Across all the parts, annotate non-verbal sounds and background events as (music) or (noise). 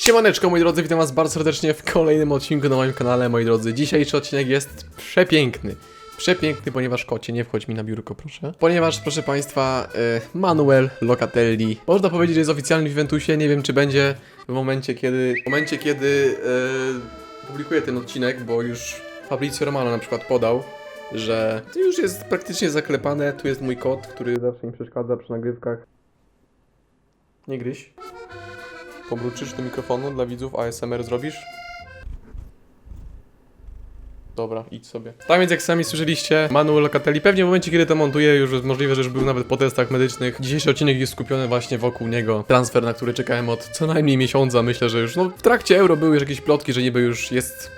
Siemaneczko moi drodzy, witam was bardzo serdecznie w kolejnym odcinku na moim kanale, moi drodzy. Dzisiejszy odcinek jest przepiękny. Przepiękny, ponieważ kocie, nie wchodź mi na biurko, proszę. Ponieważ, proszę państwa, e, Manuel Locatelli, można powiedzieć, że jest oficjalny w Juventusie, nie wiem czy będzie w momencie, kiedy, w momencie, kiedy e, publikuję ten odcinek, bo już Fabrizio Romano na przykład podał, że to już jest praktycznie zaklepane, tu jest mój kot, który zawsze mi przeszkadza przy nagrywkach. Nie gryź. Pomruczysz do mikrofonu dla widzów, ASMR zrobisz? Dobra, idź sobie. Tak więc jak sami słyszeliście, Manuel Locatelli pewnie w momencie, kiedy to montuję, już jest możliwe, że już był nawet po testach medycznych. Dzisiejszy odcinek jest skupiony właśnie wokół niego. Transfer, na który czekałem od co najmniej miesiąca. Myślę, że już no, w trakcie Euro były już jakieś plotki, że niby już jest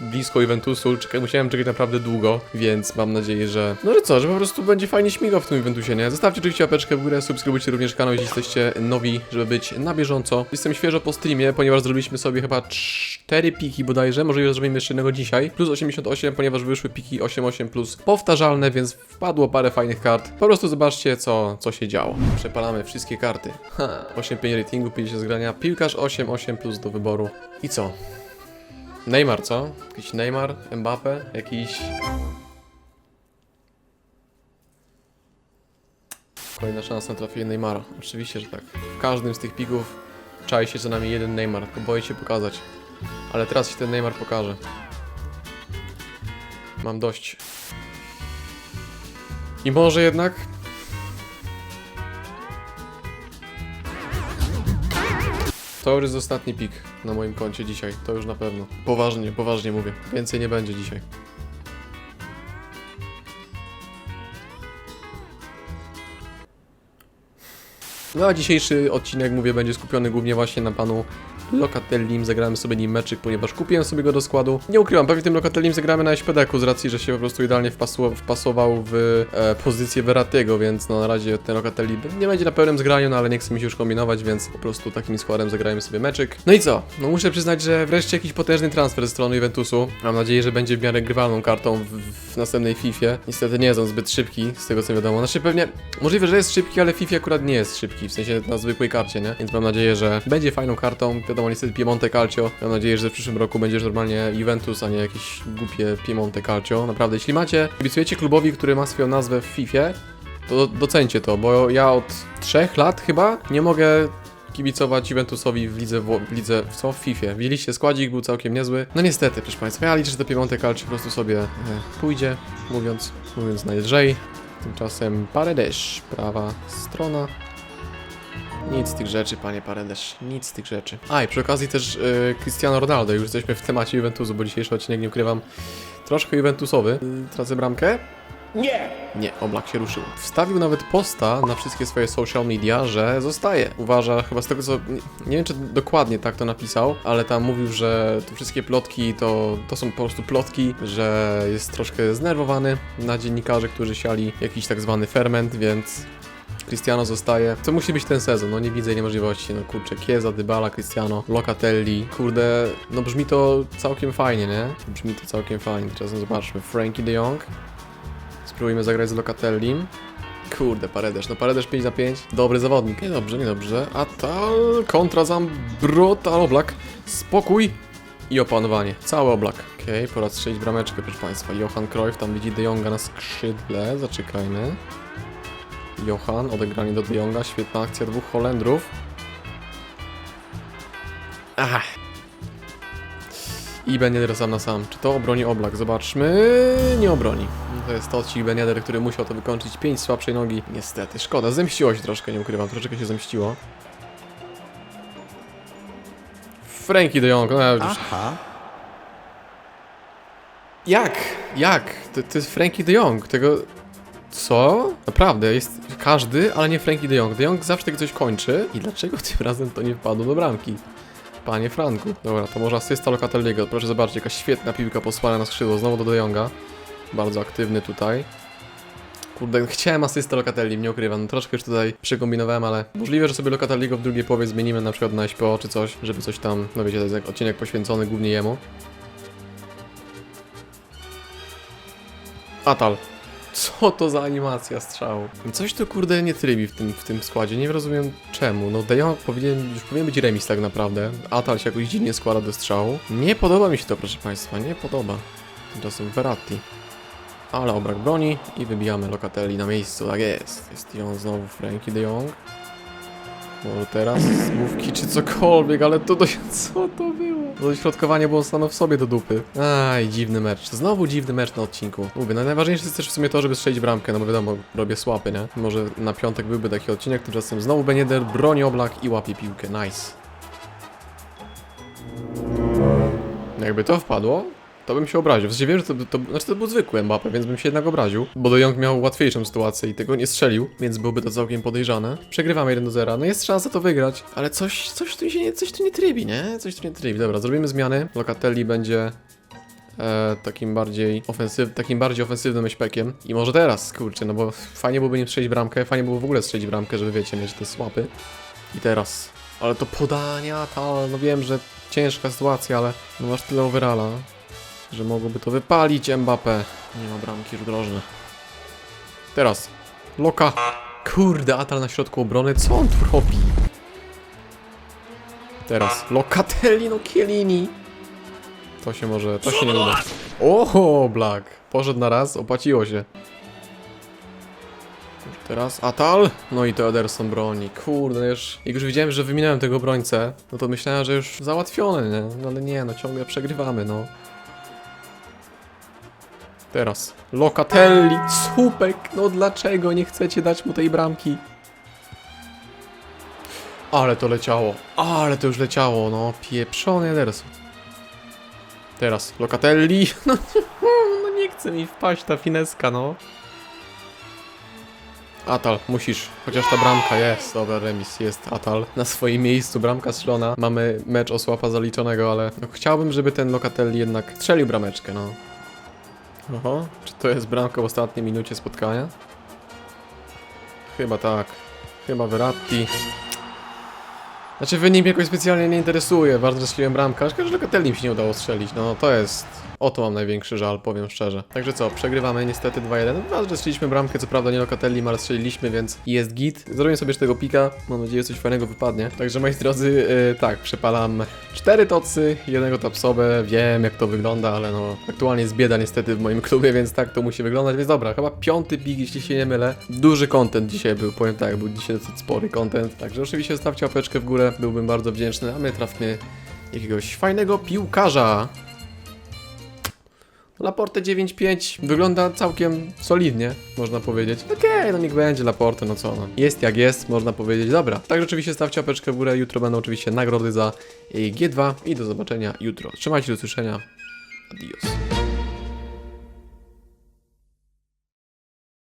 blisko Juventusu, czeka, musiałem czekać naprawdę długo, więc mam nadzieję, że... No że co, że po prostu będzie fajnie śmigał w tym Juventusie, nie? Zostawcie oczywiście łapeczkę w górę, subskrybujcie również kanał, jeśli jesteście nowi, żeby być na bieżąco. Jestem świeżo po streamie, ponieważ zrobiliśmy sobie chyba 4 piki bodajże, możliwe, że zrobimy jeszcze jednego dzisiaj, plus 88, ponieważ wyszły piki 88 plus powtarzalne, więc wpadło parę fajnych kart. Po prostu zobaczcie, co, co się działo. Przepalamy wszystkie karty. Ha, 8-5 ratingu, 50 zgrania, piłkarz 8, 8 plus do wyboru. I co? Neymar, co? Jakiś Neymar, Mbappe, jakiś... Kolejna szansa na trafienie Neymara. Oczywiście, że tak. W każdym z tych pigów czai się za nami jeden Neymar, tylko boję się pokazać. Ale teraz się ten Neymar pokaże. Mam dość. I może jednak... To jest ostatni pik na moim koncie dzisiaj, to już na pewno. Poważnie, poważnie mówię. Więcej nie będzie dzisiaj. No a dzisiejszy odcinek, mówię, będzie skupiony głównie właśnie na panu Locatellim. Zagramy sobie nim meczyk, ponieważ kupiłem sobie go do składu. Nie ukrywam, pewnie tym Locatellim zagramy na SPD-ku z racji, że się po prostu idealnie wpasował w e, pozycję Verrattiego, więc no na razie ten Locatelli nie będzie na pełnym zgraniu, no ale nie chce mi się już kombinować, więc po prostu takim składem zagrajmy sobie meczyk. No i co? No muszę przyznać, że wreszcie jakiś potężny transfer ze strony Juventusu. Mam nadzieję, że będzie w miarę grywalną kartą w, w następnej FIFA. Niestety nie jest on zbyt szybki, z tego co wiadomo. Znaczy pewnie, możliwe, że jest szybki, ale FIFA akurat nie jest szybki, w sensie na zwykłej karcie, nie? Więc mam nadzieję, że będzie fajną kartą. Wiadomo, niestety Piemonte Calcio. Mam nadzieję, że w przyszłym roku będziesz normalnie Juventus, a nie jakieś głupie Piemonte Calcio. Naprawdę, jeśli macie, kibicujecie klubowi, który ma swoją nazwę w FIFA, to docencie to, bo ja od trzech lat chyba nie mogę kibicować Juventusowi w lidze, w, lidze, co? W FIFA. Widzieliście, składzik był całkiem niezły. No niestety, proszę Państwa, ja liczę, że to Piemonte Calcio po prostu sobie e, pójdzie, mówiąc, mówiąc najlżej. Tymczasem Paredes, prawa strona. Nic z tych rzeczy, panie Paredes, nic z tych rzeczy. A i przy okazji też e, Cristiano Ronaldo, już jesteśmy w temacie Juventusu, bo dzisiejszy odcinek, nie ukrywam, troszkę Juventusowy. Y, Tracę bramkę? Nie! Nie, Oblak się ruszył. Wstawił nawet posta na wszystkie swoje social media, że zostaje. Uważa, chyba z tego co. Nie, nie wiem, czy dokładnie tak to napisał, ale tam mówił, że te wszystkie plotki to, to są po prostu plotki, że jest troszkę znerwowany na dziennikarzy, którzy siali jakiś tak zwany ferment, więc. Cristiano zostaje. To musi być ten sezon, no nie widzę innej możliwości. No kurczę, Chiesa, Dybala, Cristiano, Locatelli. Kurde, no brzmi to całkiem fajnie, nie? Brzmi to całkiem fajnie. Czasem zobaczmy. Frankie de Jong. Spróbujmy zagrać z Locatellim. Kurde, Paredes. No Paredes 5 na 5. Dobry zawodnik. Niedobrze, niedobrze. Atal, kontra Zambrot, Oblak. Spokój i opanowanie. Cały Oblak. Okej, okay, pora strzelić brameczkę, proszę Państwa. Johan Cruyff tam widzi De Jonga na skrzydle. Zaczekajmy. Johan, odegranie do De Jonga. Świetna akcja dwóch Holendrów. Ach. I Ben Yedder sam na sam. Czy to obroni Oblak? Zobaczmy. Nie obroni. To jest Toci Ben Yedder, który musiał to wykończyć. 5 słabszej nogi. Niestety, szkoda. Zemściło się troszkę, nie ukrywam. Troszeczkę się zemściło. Frankie de Jong. No, ja już... Aha. Jak? Jak? To, to jest Frankie de Jong. Tego... Co? Naprawdę, jest każdy, ale nie Frankie de Jong. De Jong zawsze tego coś kończy. I dlaczego tym razem to nie wpadło do bramki? Panie Franku. Dobra, to może asysta Locatelliego. Proszę zobaczyć, jaka świetna piłka posłana na skrzydło. Znowu do De Jonga. Bardzo aktywny tutaj. Kurde, chciałem asystę Locatelli, nie ukrywam. No, troszkę już tutaj przekombinowałem, ale możliwe, że sobie Locatelliego w drugiej połowie zmienimy na przykład na SPO czy coś, żeby coś tam, no wiecie, to jest odcinek poświęcony głównie jemu. Atal. Co to za animacja strzału? Coś tu kurde nie trybi w tym, w tym składzie, nie rozumiem czemu. No De Jong powinien, już powinien być remis tak naprawdę. Atal się jakoś dziwnie składa do strzału. Nie podoba mi się to, proszę państwa, nie podoba. Tymczasem Verratti. Ale obrak broni i wybijamy Locatelli na miejscu, tak jest. Jest on znowu Frankie de Jong. Może teraz słówki czy cokolwiek, ale to do... (laughs) co to było? Dośrodkowanie było samo w sobie do dupy. Aj, dziwny mecz. Znowu dziwny mecz na odcinku. Mówię, no najważniejsze jest też w sumie to, żeby strzelić bramkę, no bo wiadomo, robię słapy, nie? Może na piątek byłby taki odcinek, tymczasem znowu Benieder broni oblak i łapie piłkę. Nice. Jakby to wpadło, to bym się obraził. W sensie wiem, że to, to, znaczy to był zwykły Mbappe, więc bym się jednak obraził. Bo De Jong miał łatwiejszą sytuację i tego nie strzelił, więc byłoby to całkiem podejrzane. Przegrywamy 1 do 0. No jest szansa to wygrać, ale coś, coś tu się nie, coś tu nie trybi, nie? Coś tu nie trybi. Dobra, zrobimy zmiany. Locatelli będzie e, takim bardziej ofensyw, takim bardziej ofensywnym eśpekiem. I może teraz, kurczę, no bo fajnie byłoby nie strzelić bramkę, fajnie byłoby w ogóle strzelić bramkę, żeby wiecie, mieć te słapy. I teraz. Ale to podania, ta, no wiem, że ciężka sytuacja, ale no masz tyle overalla, że mogłoby to wypalić Mbappé. Nie ma bramki drożne. Teraz. Loka. Kurde, Atal na środku obrony, co on tu robi? Teraz. Locatelli, no Chiellini. To się może, to się nie uda. Oho, Black. Poszedł na raz, opłaciło się. Teraz Atal, no i to Ederson broni. Kurde, już, jak już widziałem, że wyminąłem tego obrońcę, no to myślałem, że już załatwione, nie? No ale nie, no ciągle przegrywamy, no. Teraz. Locatelli, słupek, no dlaczego nie chcecie dać mu tej bramki? Ale to leciało, ale to już leciało, no pieprzony. Teraz Locatelli, (laughs) no, no nie chce mi wpaść ta fineska, no. Atal, musisz. Chociaż ta bramka jest. Dobra, remis jest Atal. Na swoim miejscu bramka strzelona. Mamy mecz o słapa zaliczonego, ale no, chciałbym, żeby ten Locatelli jednak strzelił brameczkę, no. Oho, czy to jest bramka w ostatniej minucie spotkania? Chyba tak. Chyba Verratti. Znaczy wynik mnie jakoś specjalnie nie interesuje. Że strzeliłem bramkę. Szkoda, że Locatelli mi się nie udało strzelić. No to jest... O to mam największy żal, powiem szczerze. Także co, przegrywamy niestety 2-1. Ważne, że strzeliśmy bramkę, co prawda nie Locatelli, ale strzeliliśmy, więc jest git. Zrobię sobie tego pika. Mam nadzieję, że coś fajnego wypadnie. Także moi drodzy, yy, tak, przepalam cztery tocy, jednego tapsobę. Wiem, jak to wygląda, ale no aktualnie jest bieda niestety w moim (laughs) klubie, więc tak to musi wyglądać. Więc dobra, chyba piąty pik, jeśli się nie mylę. Duży content dzisiaj był, powiem tak, był dzisiaj dosyć spory content. Także oczywiście zostawcie łapeczkę w górę, byłbym bardzo wdzięczny, a my trafmy jakiegoś fajnego piłkarza. Laporte 9.5 wygląda całkiem solidnie, można powiedzieć. Okej, no niech będzie Laporte, no co no. Jest jak jest, można powiedzieć. Dobra, także oczywiście stawcie łapeczkę w górę, jutro będą oczywiście nagrody za G2 i do zobaczenia jutro. Trzymajcie, do usłyszenia. Adios.